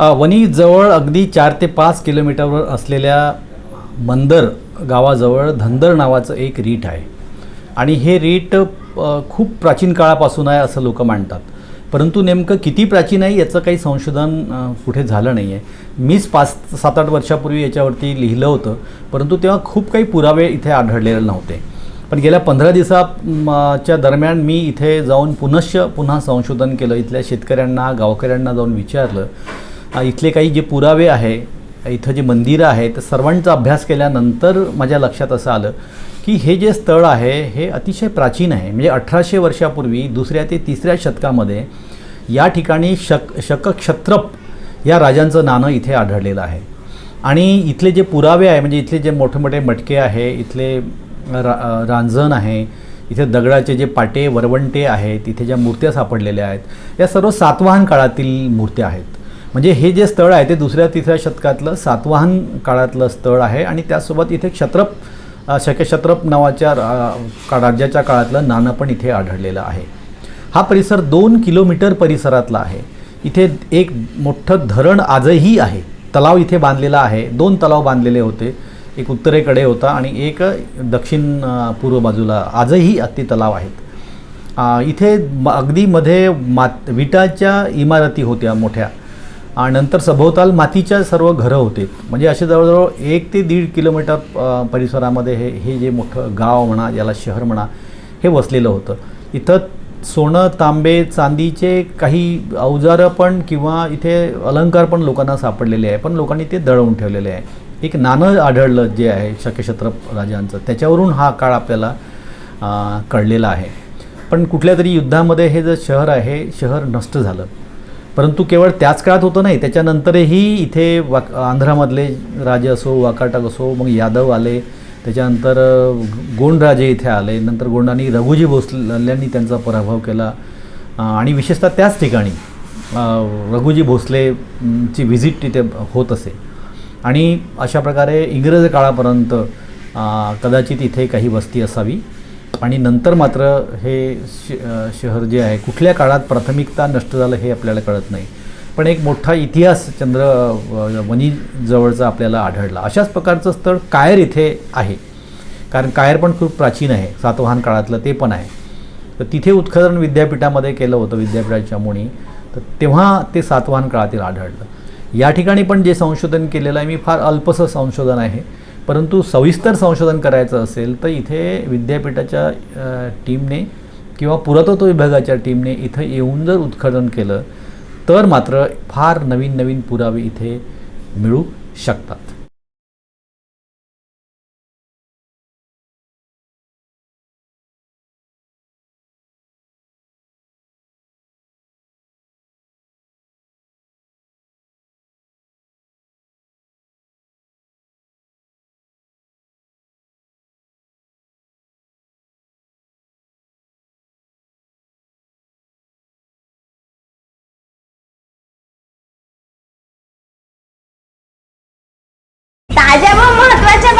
वणीजवळ अगदी चार ते पाच किलोमीटरवर असलेल्या मंदर गावाजवळ धंदर नावाचं एक रीट आहे. आणि हे रीट खूप प्राचीन काळापासून आहे असं लोक मांडतात परंतु नेमकं किती प्राचीन आहे याचं काही संशोधन कुठे झालं नाही आहे मीच पाच सात आठ वर्षापूर्वी याच्यावरती लिहिलं होतं परंतु तेव्हा खूप काही पुरावे इथे आढळलेले नव्हते. पण गेल्या पंधरा दिवसाच्या दरम्यान मी इथे जाऊन पुनश्च पुन्हा संशोधन केलं. इथल्या शेतकऱ्यांना गावकऱ्यांना जाऊन विचारलं. इथले काही जे पुरावे आहे इथं जे मंदिरं आहेत सर्वांचा अभ्यास केल्यानंतर माझ्या लक्षात असं आलं की हे जे स्थळ आहे हे अतिशय प्राचीन आहे. म्हणजे अठराशे वर्षापूर्वी दुसऱ्या ते तिसऱ्या शतकामध्ये या ठिकाणी शक शकक्षत्रप या राजांचं नाणं इथे आढळलेलं आहे. आणि इथले जे पुरावे आहे म्हणजे इथले जे मोठे मोठे मटके आहे इथले रा रांजण आहे इथे दगडाचे जे पाटे वरवंटे आहेत इथे ज्या मूर्त्या सापडलेल्या आहेत या सर्व सातवाहन काळातील मूर्त्या आहेत. म्हणजे हे जे स्थळ आहे ते दुसऱ्या तिसऱ्या शतकातलं सातवाहन काळातलं स्थळ आहे आणि त्यासोबत इथे क्षत्रप अ, शकक्षत्रप नावाच्या रा- का- राज्याच्या काळातलं नाणं पण इथे आढळलेलं आहे. हा परिसर दोन किलोमीटर परिसरातला आहे. इथे एक मोठं धरण आजही आहे. तलाव इथे बांधलेला आहे. दोन तलाव बांधलेले होते. एक उत्तरेकडे होता आणि एक दक्षिण पूर्व बाजूला आजही अति तलाव आहेत. इथे म- अगदी मध्ये मात विटाच्या इमारती होत्या मोठ्या. नंतर सभोवताल मातीच्या सर्व घरं होते. म्हणजे असे जवळजवळ एक ते दीड किलोमीटर परिसरामध्ये हे हे जे मोठं गाव म्हणा याला शहर म्हणा हे वसलेलं होतं. इथं सोनं तांबे चांदीचे काही अवजारं पण किंवा इथे अलंकार पण लोकांना सापडलेले आहे. पण लोकांनी ते दळवून ठेवलेले आहे. एक नाणं आढळलं जे आहे शक्यक्षत्रप राजांचं. त्याच्यावरून हा काळ आपल्याला कळलेला आहे. पण कुठल्या तरी युद्धामध्ये हे जे शहर आहे शहर नष्ट झालं. परंतु केवळ त्याच काळात होतं नाही त्याच्यानंतरही इथे वाक आंध्रामधले राजे असो वाकाटक असो मग यादव आले त्याच्यानंतर गोंडराजे गोंड राजे इथे आले नंतर गोंडांनी रघुजी भोसल्यांनी त्यांचा पराभव केला आणि विशेषतः त्याच ठिकाणी रघुजी भोसलेची व्हिजिट तिथे होत असे. आणि अशा प्रकारे इंग्रज काळापर्यंत कदाचित इथे काही वस्ती असावी. आणि नंतर मात्र हे श शहर जे आहे कुठल्या काळात प्राथमिकता नष्ट झालं हे आपल्याला कळत नाही. पण एक मोठा इतिहास चंद्र वनीजवळचा आपल्याला आढळला. अशाच प्रकारचं स्थळ कायर इथे आहे. कारण कायर पण खूप प्राचीन आहे. सातवाहन काळातलं ते पण आहे. तर तिथे उत्खनन विद्यापीठामध्ये केलं होतं विद्यापीठाच्या मुनी. तर तेव्हा ते सातवाहन काळातील आढळलं. या ठिकाणी पण जे संशोधन केलेलं आहे मी फार अल्पसं संशोधन आहे. परंतु सविस्तर संशोधन करायचं असेल तर इथे विद्यापीठाच्या टीमने किंवा पुरातत्व विभागाच्या टीमने इथं येऊन जर उत्खनन केलं तर मात्र फार नवीन नवीन पुरावे इथे मिळू शकतात. ताज्या व महत्त्वाच्या